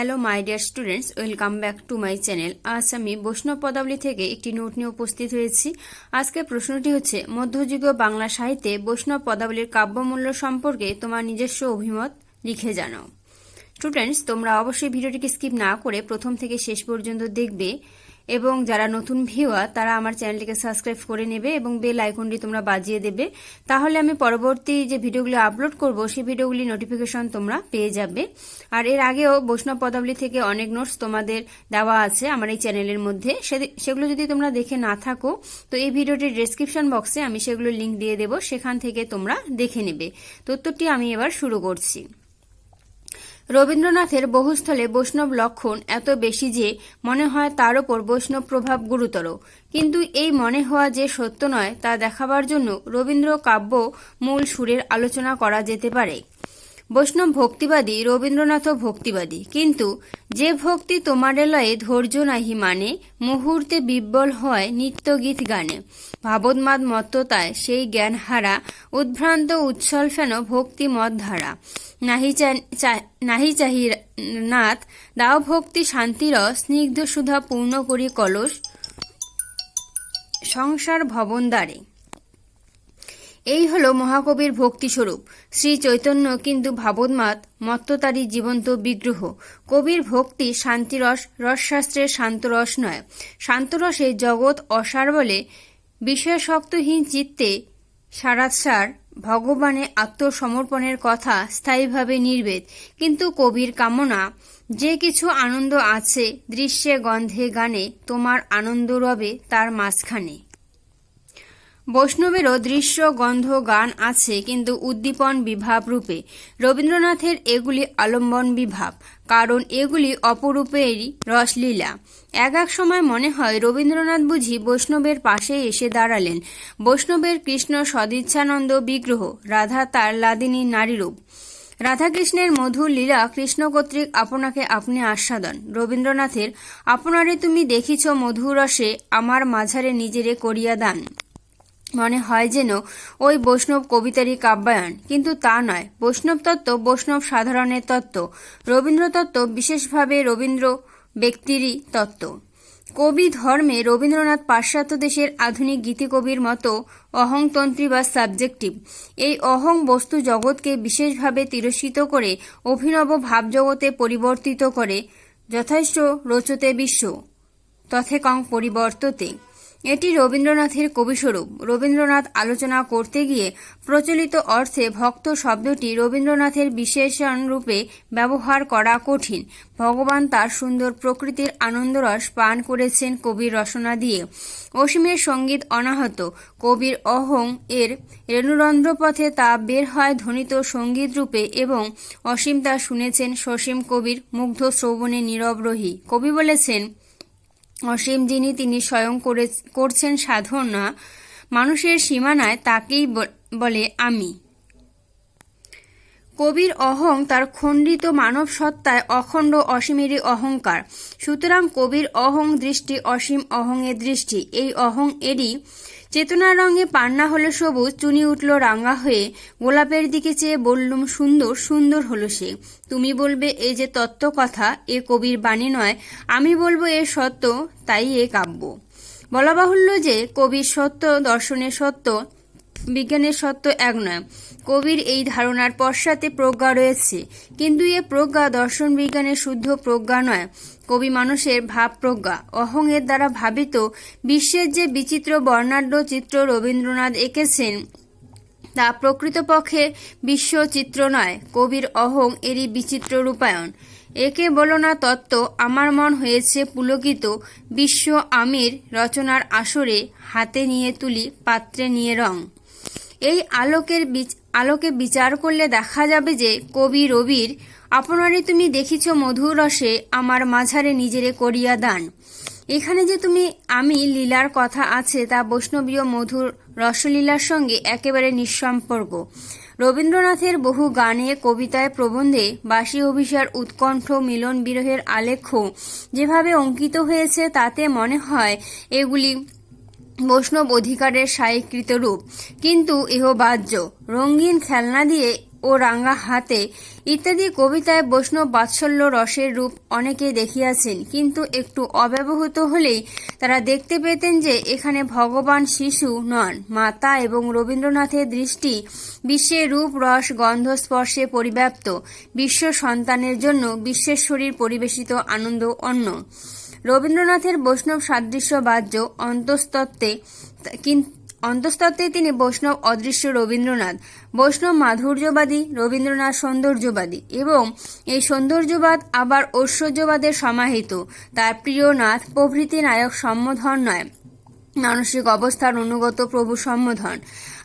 Hello my dear students welcome back to my channel আজ আমি বৈষ্ণব পদাবলী থেকে একটি নোট নিয়ে উপস্থিত হয়েছি। আজকের প্রশ্নটি হচ্ছে, মধ্যযুগীয় বাংলা সাহিত্যে বৈষ্ণব পদাবলীর কাব্যমূল্য সম্পর্কে তোমার নিজস্ব অভিমত লিখে জানাও। স্টুডেন্টস তোমরা অবশ্যই ভিডিওটিকে স্কিপ না করে প্রথম থেকে শেষ পর্যন্ত দেখবে। এবং যারা নতুন ভিউয়ার তারা আমার চ্যানেলটিকে সাবস্ক্রাইব করে নেবে এবং বেল আইকনটি তোমরা বাজিয়ে দেবে। তাহলে আমি পরবর্তী যে ভিডিওগুলি আপলোড করব, সেই ভিডিওগুলি নোটিফিকেশন তোমরা পেয়ে যাবে। আর এর আগেও বৈষ্ণব পদাবলী থেকে অনেক নোটস তোমাদের দেওয়া আছে আমার এই চ্যানেলের মধ্যে। সেগুলো যদি তোমরা দেখে না থাকো, তো এই ভিডিওটির ডেসক্রিপশন বক্সে আমি সেগুলো লিঙ্ক দিয়ে দেবো, সেখান থেকে তোমরা দেখে নেবে। তথ্যটি আমি এবার শুরু করছি। রবীন্দ্রনাথের বহুস্থলে বৈষ্ণব লক্ষণ এত বেশি যে মনে হয় তার ওপর বৈষ্ণব প্রভাব গুরুতর। কিন্তু এই মনে হওয়া যে সত্য নয় তা দেখাবার জন্য রবীন্দ্র কাব্য মূল সুরের আলোচনা করা যেতে পারে। বৈষ্ণব ভক্তিবাদী, রবীন্দ্রনাথও ভক্তিবাদী। কিন্তু যে ভক্তি তোমারে লয়ে ধৈর্য নাহি মানে মুহূর্তে বিব্বল হয় নিত্যগীত গানে। ভাবোন্মাদ মত্ততায় সেই জ্ঞান হারা উদ্ভ্রান্ত উচ্ছল ফেন ভক্তি মত ধারা। নাহি নাহি চাহি নাথ দাও ভক্তি শান্তির স্নিগ্ধ সুধা পূর্ণ করি কলস, সংসার ভবন দ্বারে। এই হল মহাকবির ভক্তিস্বরূপ। শ্রী চৈতন্য কিন্তু ভাবোন্মাদ, মত্ততারই জীবন্ত বিগ্রহ। কবির ভক্তি শান্তিরস, রসশাস্ত্রের শান্তরস নয়। শান্তরসে জগৎ অসার বলে বিষয়শক্তহীন চিত্তে সারাৎসার ভগবানে আত্মসমর্পণের কথা স্থায়ীভাবে নির্বেদ। কিন্তু কবির কামনা, যে কিছু আনন্দ আছে, দৃশ্যে, গন্ধে, গানে, তোমার আনন্দ রবে তার মাঝখানে। বৈষ্ণবেরও দৃশ্য, গন্ধ, গান আছে, কিন্তু উদ্দীপন বিভাব রূপে। রবীন্দ্রনাথের এগুলি আলম্বন বিভাব, কারণ এগুলি অপরূপেরই রসলীলা। এক এক সময় মনে হয় রবীন্দ্রনাথ বুঝি বৈষ্ণবের পাশে এসে দাঁড়ালেন। বৈষ্ণবের কৃষ্ণ সদিচ্ছানন্দ বিগ্রহ, রাধা তার লাদিনী নারীরূপ। রাধাকৃষ্ণের মধুর লীলা কৃষ্ণ কর্তৃক আপনাকে আপনি আস্বাদন। রবীন্দ্রনাথের, আপনারে তুমি দেখিছ মধুরসে আমার মাঝারে নিজেরে করিয়া দান। মনে হয় যেন ওই বৈষ্ণব কবিতারই কাব্যায়ন। কিন্তু তা নয়। বৈষ্ণব তত্ত্ব বৈষ্ণব সাধারণের তত্ত্ব। রবীন্দ্র তত্ত্ব বিশেষভাবে রবীন্দ্র ব্যক্তিরই তত্ত্ব। কবি ধর্মে রবীন্দ্রনাথ পাশ্চাত্য দেশের আধুনিক গীতিকবির মতো অহংতন্ত্রী বা সাবজেক্টিভ। এই অহং বস্তু জগৎকে বিশেষভাবে তিরস্কৃত করে অভিনব ভাবজগতে পরিবর্তিত করে যথেষ্ট রচতে বিশ্ব। তথেকং পরিবর্ততে। এটি রবীন্দ্রনাথের কবিস্বরূপ। রবীন্দ্রনাথ আলোচনা করতে গিয়ে প্রচলিত অর্থে ভক্ত শব্দটি রবীন্দ্রনাথের বিশেষণ রূপে ব্যবহার করা কঠিন। ভগবান তার সুন্দর প্রকৃতির আনন্দরস পান করেছেন কবির রচনা দিয়ে। অসীমের সংগীত অনাহত। কবির অহং এর রেণুরন্ধ্র পথে তা বের হয় ধ্বনিত সংগীত রূপে এবং অসীম তা শুনেছেন সসীম কবির মুগ্ধ শ্রবণে নীরব রহি। কবি বলেছেন অসীম যিনি, তিনি স্বয়ং করে, করছেন সাধনা। মানুষের সীমানায় তাকেই বলে আমি। কবির অহং তার খণ্ডিত মানব সত্তায় অখণ্ড অসীমেরই অহংকার। সুতরাং কবির অহং দৃষ্টি অসীম অহংয়ের দৃষ্টি। এই অহং এরই চেতনার রঙে পান্না হলো সবুজ, চুনি উঠল রাঙা হয়ে, গোলাপের দিকে চেয়ে বললুম, সুন্দর সুন্দর হলো সে। তুমি বলবে এ যে তত্ত্ব কথা, এ কবির বাণী নয়। আমি বলব, এ সত্য, তাই এ কাব্য। বলা বাহুল্য যে, কবির সত্য, দর্শনের সত্য বিজ্ঞানের সত্য এক নয়। কবির এই ধারণার পশ্চাতে প্রজ্ঞা রয়েছে। কিন্তু এ প্রজ্ঞা দর্শন বিজ্ঞানের শুদ্ধ প্রজ্ঞা নয়। কবি মানুষের ভাব প্রজ্ঞা। অহং এর দ্বারা ভাবিত বিশ্বের যে বিচিত্র বর্ণাঢ্য চিত্র রবীন্দ্রনাথ এঁকেছেন, তা প্রকৃতপক্ষে বিশ্ব চিত্র নয়। কবির অহং এরই বিচিত্র রূপায়ণ। একে বলো না তত্ত্ব, আমার মন হয়েছে পুলকিত। বিশ্ব আমির রচনার আসরে হাতে নিয়ে তুলি, পাত্রে নিয়ে রং। এই আলোকের আলোকে বিচার করলে দেখা যাবে যে কবি রবির আপনারে তুমি দেখিছ মধুর রসে আমার মাঝারে নিজেরে করিয়া দান। এখানে যে তুমি, আমি লীলার কথা আছে, তা বৈষ্ণবীয় মধুর রসলীলার সঙ্গে একেবারে নিঃসম্পর্ক। রবীন্দ্রনাথের বহু গানে, কবিতায় প্রবন্ধে বাসী অভিসার উৎকণ্ঠ মিলন বিরহের আলেখ্য যেভাবে অঙ্কিত হয়েছে, তাতে মনে হয় এগুলি বৈষ্ণব অধিকারের সায়ীকৃত রূপ। কিন্তু ইহ বাহ্য, রঙিন খেলনা দিয়ে ও রাঙা হাতে ইত্যাদি কবিতায় বৈষ্ণব বাৎসল্য রসের রূপ অনেকে দেখিয়াছেন। কিন্তু একটু অব্যবহৃত হলেই তারা দেখতে পেতেন যে এখানে ভগবান শিশু নন, মাতা এবং রবীন্দ্রনাথের দৃষ্টি বিশ্বের রূপ, রস, গন্ধ, স্পর্শে পরিব্যাপ্ত। বিশ্ব সন্তানের জন্য বিশ্বেশ্বরীর পরিবেশিত আনন্দ অন্য। রবীন্দ্রনাথের বৈষ্ণব সাদৃশ্য বাহ্য অন্তস্তত্ত্বে অন্তস্তত্ত্বে তিনি বৈষ্ণব অদৃশ্য রবীন্দ্রনাথ। বৈষ্ণব মাধুর্যবাদী রবীন্দ্রনাথ সৌন্দর্যবাদী এবং এই সৌন্দর্যবাদ আবার ঐশ্বর্যবাদের সমাহিত। তার প্রিয় নাথ প্রভৃতি নায়ক সম্বোধন নয়। মানসিক অবস্থার অনুগত প্রভু সম্বোধন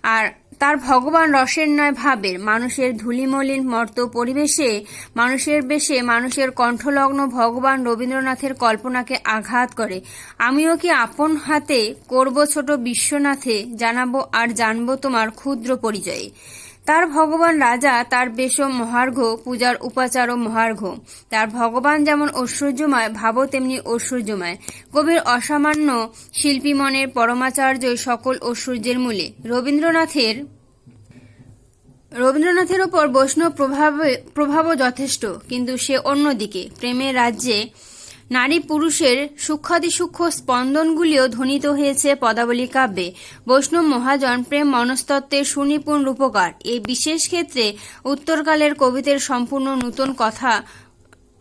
আর তার ভগবান রসের নয় ভাবের, মানুষের ধুলিমলিন মর্ত পরিবেশে, মানুষের বেশে মানুষের কণ্ঠলগ্ন ভগবান রবীন্দ্রনাথের কল্পনাকে আঘাত করে। আমিও কি আপন হাতে করব ছোট বিশ্বনাথে, জানাব আর জানব তোমার ক্ষুদ্র পরিচয়ে। তার ভগবান রাজা তার বেশ মহার্ঘ, পূজার উপাচার ও মহার্ঘ। তার ভগবান যেমন ঐশ্বর্যময়, ভাবও তেমনি ঐশ্বর্যময়। কবির অসামান্য শিল্পী মনের পরমাচার্যই সকল ঐশ্বর্যের মূলে। রবীন্দ্রনাথের রবীন্দ্রনাথের ওপর বৈষ্ণব প্রভাবে, প্রভাবও যথেষ্ট, কিন্তু সে অন্যদিকে। প্রেমের রাজ্যে নারী পুরুষের সূক্ষ্মাতিসূক্ষ্ম স্পন্দনগুলিও ধ্বনিত হয়েছে পদাবলী কাব্যে। বৈষ্ণব মহাজন প্রেম মনস্তত্ত্বের সুনিপুণ রূপকার। এই বিশেষ ক্ষেত্রে উত্তরকালের কবিদের সম্পূর্ণ নূতন কথা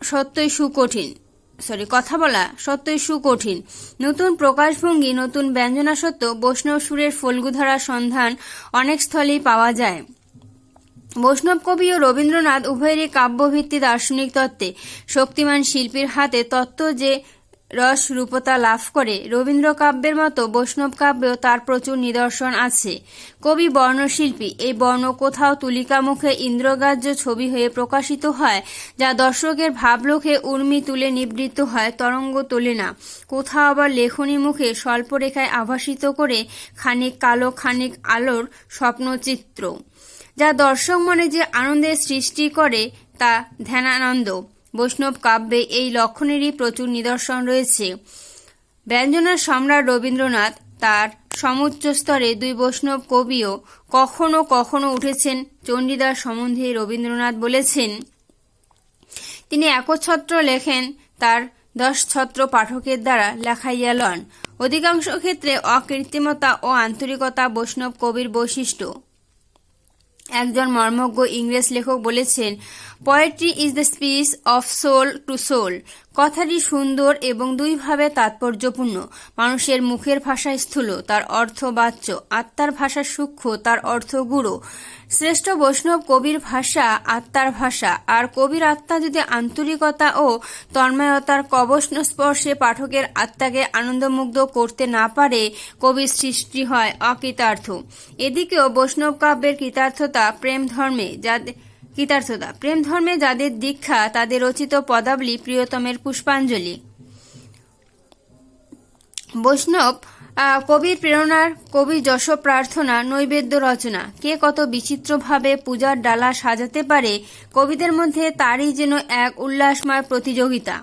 সত্যই সুকঠিন। সরি কথা বলা সত্যই সুকঠিন। নতুন প্রকাশভঙ্গি, নতুন ব্যঞ্জনা সত্য বৈষ্ণব সুরের ফল্গুধারা সন্ধান অনেক স্থলেই পাওয়া যায়। বৈষ্ণব কবি ও রবীন্দ্রনাথ উভয়েরই কাব্যভিত্তি দার্শনিক তত্ত্বে। শক্তিমান শিল্পীর হাতে তত্ত্ব যে রস রূপতা লাভ করে রবীন্দ্র কাব্যের মতো বৈষ্ণব কাব্যেও তার প্রচুর নিদর্শন আছে। কবি বর্ণশিল্পী, এই বর্ণ কোথাও তুলিকা মুখে ইন্দ্রগ্রাহ্য ছবি হয়ে প্রকাশিত হয়, যা দর্শকের ভাবলোকে উর্মি তুলে নিবৃত্ত হয়, তরঙ্গ তোলে না। কোথাও আবার লেখনী মুখে স্বল্পরেখায় আভাসিত করে খানিক কালো, খানিক আলোর স্বপ্নচিত্র। যা দর্শক মনে যে আনন্দের সৃষ্টি করে তা ধ্যানানন্দ। বৈষ্ণব কাব্যে এই লক্ষণেরই প্রচুর নিদর্শন রয়েছে। ব্যঞ্জনার সম্রাট রবীন্দ্রনাথ তার সমুচ্চ স্তরে দুই বৈষ্ণব কবিও কখনো কখনো উঠেছেন চণ্ডীদাস সম্বন্ধে রবীন্দ্রনাথ বলেছেন। তিনি একচ্ছত্র লেখেন তার দশ ছত্র পাঠকের দ্বারা লেখাইয়া লন। অধিকাংশ ক্ষেত্রে অকৃত্রিমতা ও আন্তরিকতা বৈষ্ণব কবির বৈশিষ্ট্য। একজন মর্মজ্ঞ ইংরেজ লেখক বলেছেন poetry is the speech of soul to soul কথাটি সুন্দর এবং দুইভাবে তাৎপর্যপূর্ণ। মানুষের মুখের ভাষা স্থূল, তার অর্থ বাচ্য। আত্মার ভাষা সূক্ষ্ম, তার অর্থ গুঁড়ো শ্রেষ্ঠ বৈষ্ণব কবির ভাষা আত্মার ভাষা। আর কবির আত্মা যদি আন্তরিকতা ও তন্ময়তার কবষ্ণ স্পর্শে পাঠকের আত্মাকে আনন্দমুগ্ধ করতে না পারে, কবির সৃষ্টি হয় অকৃতার্থ। এদিকেও বৈষ্ণব কাব্যের কৃতার্থতা প্রেম ধর্মে যাদের কৃতার্থতা প্রেম ধর্মে যাদের দীক্ষা, তাদের রচিত পদাবলী প্রিয়তমের পুষ্পাঞ্জলি। বৈষ্ণব কবির প্রেরণার কবি যশ প্রার্থনা, নৈবেদ্য রচনা। কে কত বিচিত্রভাবে পূজার ডালা সাজাতে পারে, কবিদের মধ্যে তারই যেন এক উল্লাসময় প্রতিযোগিতা।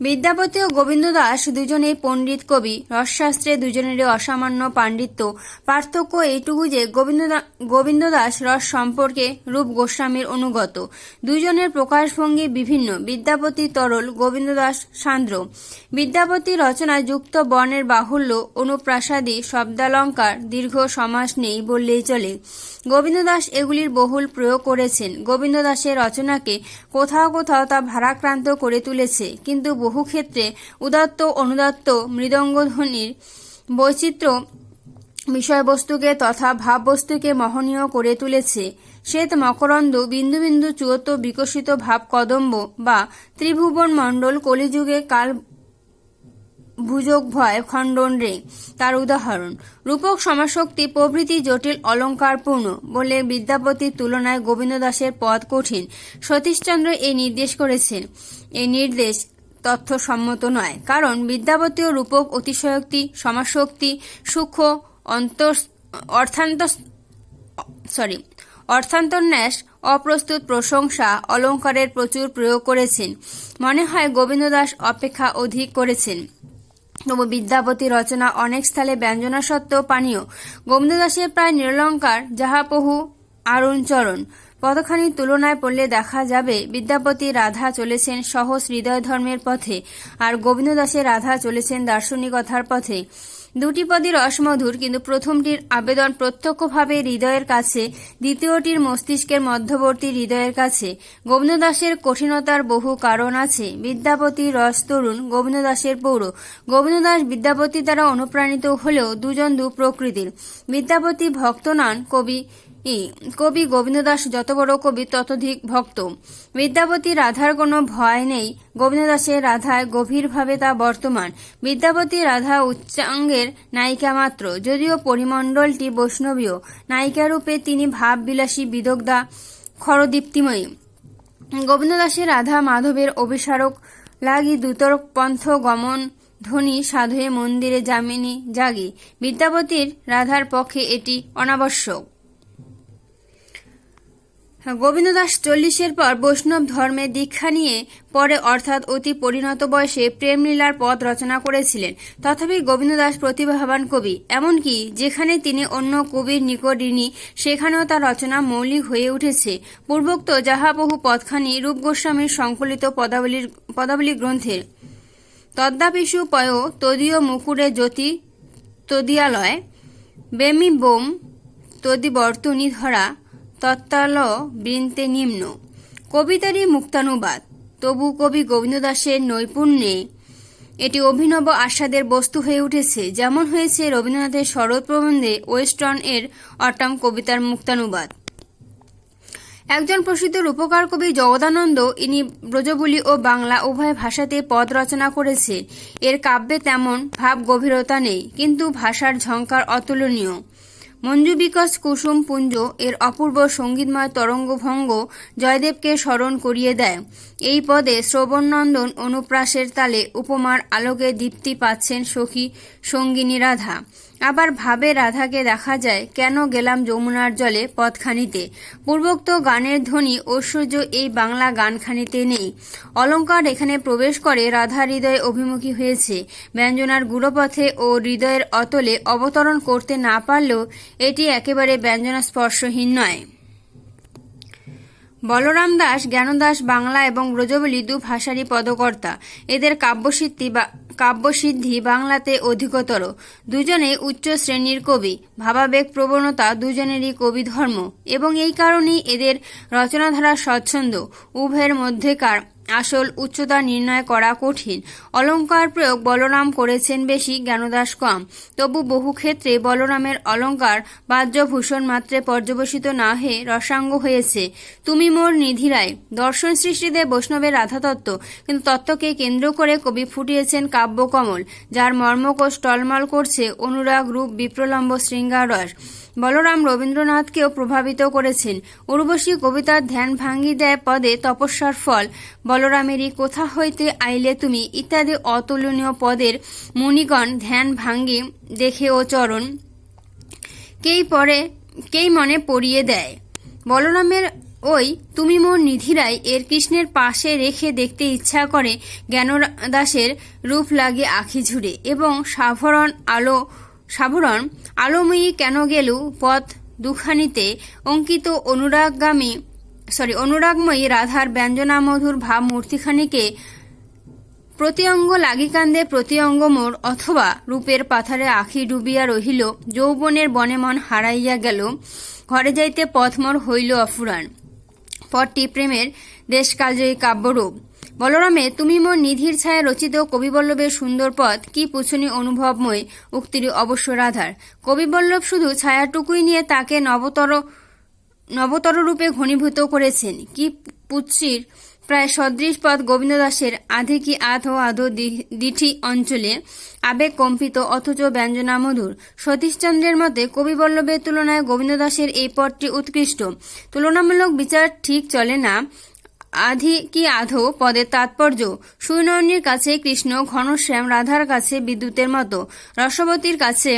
বিদ্যাপতি ও গোবিন্দ দাস দুজনেই পণ্ডিত কবি। রসশাস্ত্রে দুজনেরই অসামান্য পাণ্ডিত্য। পার্থক্য এইটুকু যে, গোবিন্দ গোবিন্দ দাস রস সম্পর্কে রূপ গোস্বামীর অনুগত। দুজনের প্রকাশভঙ্গি বিভিন্ন। বিদ্যাপতি তরল, গোবিন্দ দাস সান্দ্র। বিদ্যাপতি রচনায় যুক্ত বর্ণের বাহুল্য, অনুপ্রাসাদী, শব্দালঙ্কার, দীর্ঘ সমাস নেই বললেই চলে। গোবিন্দ দাস এগুলির বহুল প্রয়োগ করেছেন। গোবিন্দ দাসের রচনাকে কোথাও কোথাও তা ভারাক্রান্ত করে তুলেছে। কিন্তু বহু ক্ষেত্রে উদাত্ত অনুদাত্ত মৃদঙ্গধ্বনির বৈচিত্র্য বিষয়বস্তুকে তথা ভাববস্তুকে মহনীয় করে তুলেছে। শ্বেত মকরন্দ বিন্দু বিন্দু চুয়ত বিকশিত ভাব কদম্ব বা ত্রিভুবন মণ্ডল কলিযুগে কাল ভুজক ভয় খণ্ডন রে। তার উদাহরণ, রূপক সমাশক্তি প্রভৃতি জটিল অলঙ্কারপূর্ণ বলে বিদ্যাপতির তুলনায় গোবিন্দ দাসের পদ কঠিন। সতীশচন্দ্র এই নির্দেশ করেছেন। এই নির্দেশ তথ্যসম্মত নয়। কারণ বিদ্যাপতি ও রূপক, অতিশয়োক্তি সমাশক্তি সূক্ষ্ম, অন্তর, অর্থান্ত সরি অর্থান্তন্যাস, অপ্রস্তুত প্রশংসা, অলঙ্কারের প্রচুর প্রয়োগ করেছেন। মনে হয় গোবিন্দ দাস অপেক্ষা অধিক করেছেন। তবু বিদ্যাপতি রচনা অনেক স্থলে ব্যঞ্জনা সত্ত্বেও পানীয়। গোবিন্দ দাসের প্রায় নিরলঙ্কার যাহা বহু আরুণ চরণ কতখানি তুলনায় পড়লে দেখা যাবে, বিদ্যাপতি রাধা চলেছেন সহজ হৃদয় ধর্মের পথে আর গোবিন্দ দাসের রাধা চলেছেন দার্শনিকতার পথে। দুটি পদই রসমধুর কিন্তু প্রথমটির আবেদন প্রত্যক্ষভাবে হৃদয়ের কাছে, দ্বিতীয়টির মস্তিষ্কের মধ্যবর্তী হৃদয়ের কাছে। গোবিন্দ দাসের কঠিনতার বহু কারণ আছে। বিদ্যাপতি রস তরুণ গোবিন্দ দাসের পৌর। গোবিন্দ দাস বিদ্যাপতি দ্বারা অনুপ্রাণিত হলেও দুজন দু প্রকৃতির বিদ্যাপতি ভক্ত নন কবি ই, কবি গোবিন্দ দাস যত বড় কবি ততোধিক ভক্ত। বিদ্যাপতি রাধার কোনো ভয় নেই। গোবিন্দ দাসের রাধায় গভীরভাবে তা বর্তমান। বিদ্যাপতি রাধা উচ্চাঙ্গের নায়িকা মাত্র। যদিও পরিমণ্ডলটি বৈষ্ণবীয় নায়িকারূপে তিনি ভাববিলাসী বিদগ্ধা খরদীপ্তিময়ী। গোবিন্দ দাসের রাধা মাধবের অভিসারক লাগি দুতর পন্থ গমন ধ্বনি সাধুয়ে মন্দিরে যামিনী জাগি। বিদ্যাপতির রাধার পক্ষে এটি অনাবশ্যক। গোবিন্দ দাস চল্লিশের পর বৈষ্ণব ধর্মে দীক্ষা নিয়ে পরে অর্থাৎ অতি পরিণত বয়সে প্রেমলীলার পথ রচনা করেছিলেন। তথাপি গোবিন্দ দাস প্রতিভাবান কবি, এমনকি যেখানে তিনি অন্য কবির নিকট ঋণী, সেখানেও তার রচনা মৌলিক হয়ে উঠেছে। পূর্বোক্ত যাহা বহু পথখানি রূপ গোস্বামীর সংকলিত পদাবলীর, পদাবলী গ্রন্থের। তদ্যাপিষু পয় তদীয় মুকুরে জ্যোতি তদিয়ালয়, বেমি বোম তদিবর্তনী ধরা তত্তাল বৃন্তে নিম্ন। কবিতারই মুক্তানুবাদ। তবু কবি গোবিন্দ দাসের নৈপুণ্যে এটি অভিনব আস্বাদের বস্তু হয়ে উঠেছে। যেমন হয়েছে রবীন্দ্রনাথের শরৎ প্রবন্ধে ওয়েস্টার্ন এর অটাম কবিতার মুক্তানুবাদ। একজন প্রসিদ্ধ রূপকার কবি জগদানন্দ, ইনি ব্রজবুলি ও বাংলা উভয় ভাষাতে পদ রচনা করেছে এর কাব্যে তেমন ভাব গভীরতা নেই, কিন্তু ভাষার ঝঙ্কার অতুলনীয়। মঞ্জু বিকাশ কুসুম পুঞ্জ এর অপূর্ব সঙ্গীতময় তরঙ্গভঙ্গ জয়দেবকে স্মরণ করিয়ে দেয়। এই পদে শ্রবণনন্দন অনুপ্রাসের তালে উপমার আলোকে দীপ্তি পাচ্ছেন সখী সঙ্গিনী রাধা। আবার ভাবে রাধাকে দেখা যায়, কেন গেলাম যমুনার জলে পথখানিতে। পূর্বোক্ত গানের ধ্বনি, ঐশ্বর্য এই বাংলা গানখানিতে নেই। অলঙ্কার এখানে প্রবেশ করে রাধা হৃদয়ে অভিমুখী হয়েছে। ব্যঞ্জনার গুড়পথে ও হৃদয়ের অতলে অবতরণ করতে না পারলেও এটি একেবারে ব্যঞ্জনা স্পর্শহীন নয়। বলরাম দাস, জ্ঞানদাস বাংলা এবং ব্রজবলি দু ভাষারই পদকর্তা। এদের কাব্যসিদ্ধি বা কাব্যসিদ্ধি বাংলাতে অধিকতর। দুজনে উচ্চ শ্রেণির কবি। ভাবাবেগ, প্রবণতা দুজনেরই কবি ধর্ম। এবং এই কারণেই এদের রচনাধারা স্বচ্ছন্দ। উভয়ের মধ্যেকার আসল উচ্চতা নির্ণয় করা কঠিন। অলঙ্কার প্রয়োগ বলরাম করেছেন বেশি, জ্ঞানদাস কম। তবু বহু ক্ষেত্রে বলরামের অলঙ্কার বাহ্যভূষণ মাত্রে পর্যবসিত না হয়ে রসাঙ্গ হয়েছে। তুমি মোর নিধিরায় দর্শন সৃষ্টিতে বৈষ্ণবের রাধাতত্ত্ব কিন্তু তত্ত্বকে কেন্দ্র করে কবি ফুটিয়েছেন কাব্যকমল যার মর্মকোষ টলমল করছে অনুরাগ রূপ বিপ্রলম্ব শৃঙ্গার রস। বলরাম রবীন্দ্রনাথকেও প্রভাবিত করেছেন। উর্বশী কবিতার ধ্যান ভাঙ্গি দেয় পদে তপস্যার ফল। বলরামেরই কোথা হইতে আইলে তুমি ইত্যাদি অতুলনীয় পদের মুনিগণ ধ্যান ভাঙ্গি দেখে ও চরণ কেই পরে, কেই মনে পড়িয়ে দেয়? বলরামের ওই তুমি মোর নিধিরাই এর কৃষ্ণের পাশে রেখে দেখতে ইচ্ছা করে জ্ঞানদাসের রূপ লাগে আখি ঝুড়ে এবং সাভরণ আলো, সাভরণ আলোময়ী কেন গেলু? পথ দুখানিতে অঙ্কিত অনুরাগগামী সরি অনুরাগময়ী রাধার ব্যঞ্জনামধুর ভাব মূর্তিখানিকে প্রতি অঙ্গ লাগি কান্দে প্রতি অঙ্গ মোর অথবা রূপের পাথারে আখি ডুবিয়া রহিল, যৌবনের বনে মন হারাইয়া গেল, ঘরে যাইতে পথমর হইল অফুরান পরটি প্রেমের দেশকালজয়ী কাব্যরূপ। বলরামে, তুমি মোর নিধির ছায়া রচিত কবিবল্লভের সুন্দর পথ, কি পুছনি অনুভবময় উক্তির অবশ্য রাধার। কবিবল্লভ শুধু ছায়াটুকুই নিয়ে তাকে নবতর নবতর রূপে ঘনীভূত করেছেন। কি পুচ্ছির প্রায় সদৃশ পথ গোবিন্দ দাসের আধে কি আধ আধো দিঠি অঞ্চলে আবেগ কম্পিত অথচ ব্যঞ্জনা মধুর সতীশচন্দ্রের মতে কবিবল্লভের তুলনায় গোবিন্দ দাসের এই পথটি উৎকৃষ্ট। তুলনামূলক বিচার ঠিক চলে না। আধি কি আধো পদের তাৎপর্য, সুনয়নীর কাছে কৃষ্ণ, ঘনশ্যাম, রাধার কাছে বিদ্যুতের মতো, রসবতীর কাছে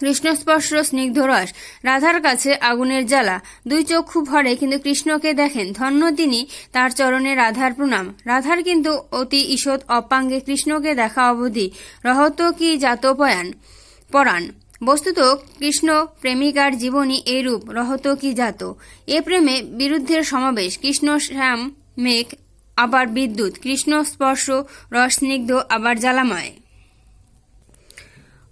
কৃষ্ণস্পর্শ, স্নিগ্ধ রস, রাধার কাছে আগুনের জ্বালা, দুই চক্ষু ভরে কিন্তু কৃষ্ণকে দেখেন। ধন্য তিনি তার চরণে রাধার প্রণাম। রাধার কিন্তু অতি ঈষৎ অপাঙ্গে কৃষ্ণকে দেখা অবধি রহত কি জাতপয়ান পরাণ। বস্তুত কৃষ্ণ প্রেমিকার জীবনী এইরূপ, রহত কি জাত? এ প্রেমে বিরুদ্ধের সমাবেশ। কৃষ্ণ শ্যাম, মেঘ, আবার বিদ্যুৎ। কৃষ্ণ স্পর্শ রসস্নিগ্ধ আবার জ্বালাময়।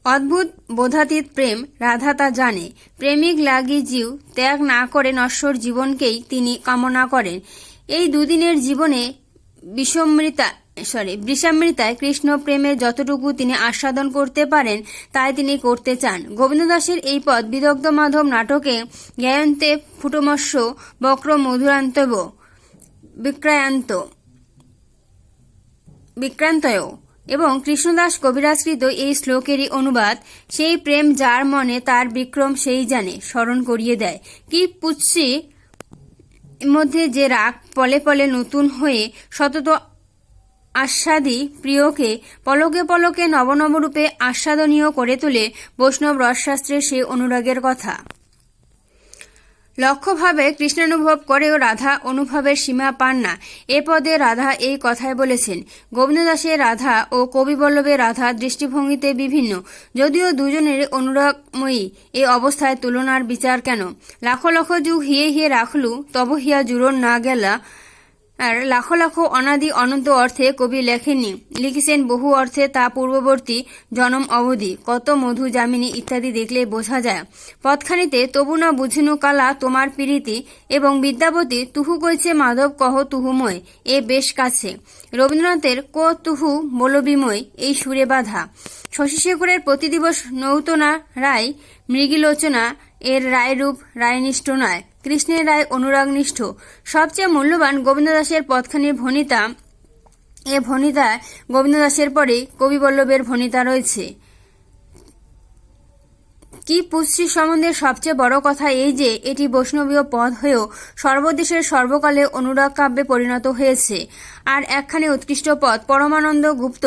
অদ্ভুত বোধাতীত প্রেম রাধা তা জানে। প্রেমিক লাগি জীব ত্যাগ না করে নশ্বর জীবনকেই তিনি কামনা করেন। এই দুদিনের জীবনে বিষমৃতা সরি বৃষামৃতায় কৃষ্ণ প্রেমে যতটুকু তিনি আস্বাদন করতে পারেন, তাই তিনি করতে চান। গোবিন্দ দাসের এই পদ বিদগ্ধ মাধব নাটকে জ্ঞায়ন্তে ফুটমস্য বক্র মধুরান্তব বিক্রায়ান্ত বিক্রান্তয় এবং কৃষ্ণদাস কবিরাজকৃত এই শ্লোকেরই অনুবাদ, সেই প্রেম যার মনে তার বিক্রম সেই জানে, স্মরণ করিয়ে দেয়। কি পুচ্ছি মধ্যে যে রাগ পলে পলে নতুন হয়ে সতত আস্বাদী প্রিয়কে পলকে পলকে নবনবরূপে আস্বাদনীয় করে তোলে বৈষ্ণব রসশাস্ত্রের সেই অনুরাগের কথা। লক্ষ্যভাবে কৃষ্ণানুভব করেও রাধা অনুভবের সীমা পান না। এ পদে রাধা এই কথায় বলেছেন গোবিন্দদাসের রাধা ও কবিবল্লভের রাধা দৃষ্টিভঙ্গিতে বিভিন্ন। যদিও দুজনের অনুরাগময়ী, এ অবস্থায় তুলনার বিচার কেন? লাখ লক্ষ যুগ হিয়ে হিয়ে রাখলু, তব হিয়া জুড়ন না গেলা আর লাখো লাখো অনাদি অনন্ত অর্থে কবি লেখেননি। লিখেছেন বহু অর্থে তা পূর্ববর্তী জনম অবধি। কত মধু, যামিনী ইত্যাদি দেখলে বোঝা যায়। পথখানিতে, তবু না বুঝিনু কালা তোমার প্রীতি এবং বিদ্যাপতি, তুহু কইছে মাধব কহ তুহুময়। এ বেশ কাছে। রবীন্দ্রনাথের ক তুহু বলবিময় এই সুরে বাধা। শশীশেখরের প্রতিদিবস নৌতনা রায়, মৃগীলোচনা এর রায়রূপ, রায়নিষ্ঠ নয়। কৃষ্ণের রায় অনুরাগনিষ্ঠ। সবচেয়ে মূল্যবান গোবিন্দ দাসের পথখানির ভনিতা, এ ভনিতায় গোবিন্দদাসের পরে কবিবল্লভের ভনিতা রয়েছে। কি পুশ্রী সম্বন্ধে সবচেয়ে বড় কথা এই যে, এটি বৈষ্ণবীয় পদ হয়েও সর্বদেশের সর্বকালে অনুরাগ কাব্যে পরিণত হয়েছে। আর একখানি উৎকৃষ্ট পদ, পরমানন্দ গুপ্ত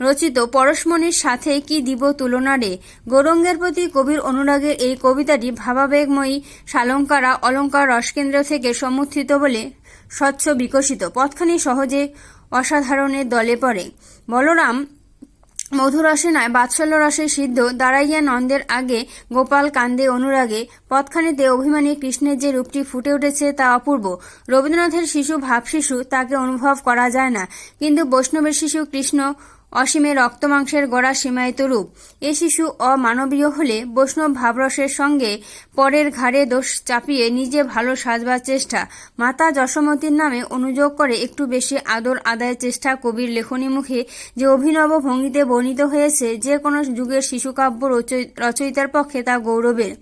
রচিত পরশমণির সাথে কি দিব তুলনারে গৌরঙ্গের প্রতি কবির অনুরাগের এই কবিতাটি ভাবাবেগময়ী সালঙ্কারা অলঙ্কার রসকেন্দ্র থেকে সমুত্থিত বলে স্বচ্ছ বিকশিত। পথখানি সহজে অসাধারণের দলে পড়ে। বলরাম মধুরসে নয় বাৎসল্য রসে সিদ্ধ, দাঁড়াইয়া নন্দের আগে গোপাল কান্দে অনুরাগে, পথখানিতে অভিমানী কৃষ্ণের যে রূপটি ফুটে উঠেছে তা অপূর্ব। রবীন্দ্রনাথের শিশু ভাব শিশু তাকে অনুভব করা যায় না, কিন্তু বৈষ্ণবের শিশু কৃষ্ণ অসীমের রক্তমাংসের গড়া সীমায়িত রূপ। এ শিশু অমানবীয় হলে বৈষ্ণব ভাবরসের সঙ্গে পরের ঘাড়ে দোষ চাপিয়ে নিজে ভালো সাজবার চেষ্টা। মাতা যশোমতীর নামে অনুযোগ করে একটু বেশি আদর আদায়ের চেষ্টা কবির লেখনী মুখে যে অভিনব ভঙ্গিতে বর্ণিত হয়েছে, যে কোনো যুগের শিশুকাব্য রচয়ি- রচয়িতার পক্ষে তা গৌরবের।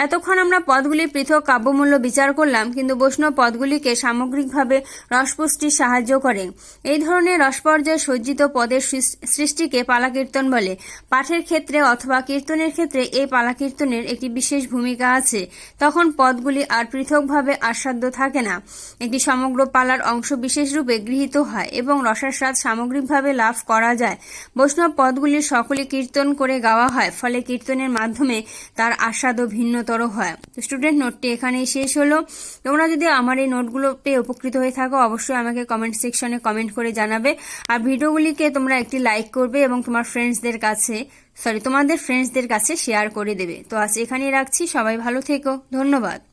এতক্ষণ আমরা পদগুলি পৃথক কাব্যমূল্য বিচার করলাম, কিন্তু বৈষ্ণব পদগুলিকে সামগ্রিকভাবে রসপুষ্টির সাহায্য করে। এই ধরনের রসপর্যায়ে সজ্জিত পদের সৃষ- সৃষ্টিকে পালাকীর্তন বলে। পাঠের ক্ষেত্রে অথবা কীর্তনের ক্ষেত্রে এই পালাকীর্তনের একটি বিশেষ ভূমিকা আছে। তখন পদগুলি আর পৃথকভাবে আস্বাদ্য থাকে না। একটি সমগ্র পালার অংশ বিশেষ রূপে গৃহীত হয় এবং রসাস্বাদ সামগ্রিকভাবে লাভ করা যায়। বৈষ্ণব পদগুলির সকলে কীর্তন করে গাওয়া হয়, ফলে কীর্তনের মাধ্যমে তার আস্বাদও ভিন্নতর হয়। তো স্টুডেন্ট, নোটটি এখানেই শেষ হলো। তোমরা যদি আমার এই নোটগুলো পেয়ে উপকৃত হয়ে থাকো, অবশ্যই আমাকে কমেন্ট সেকশনে কমেন্ট করে জানাবে। আর ভিডিওগুলিকে তোমরা একটি লাইক করবে এবং তোমার ফ্রেন্ডসদের কাছে সরি তোমাদের ফ্রেন্ডসদের কাছে শেয়ার করে দেবে। তো আজ এখানেই রাখছি। সবাই ভালো থেকো। ধন্যবাদ।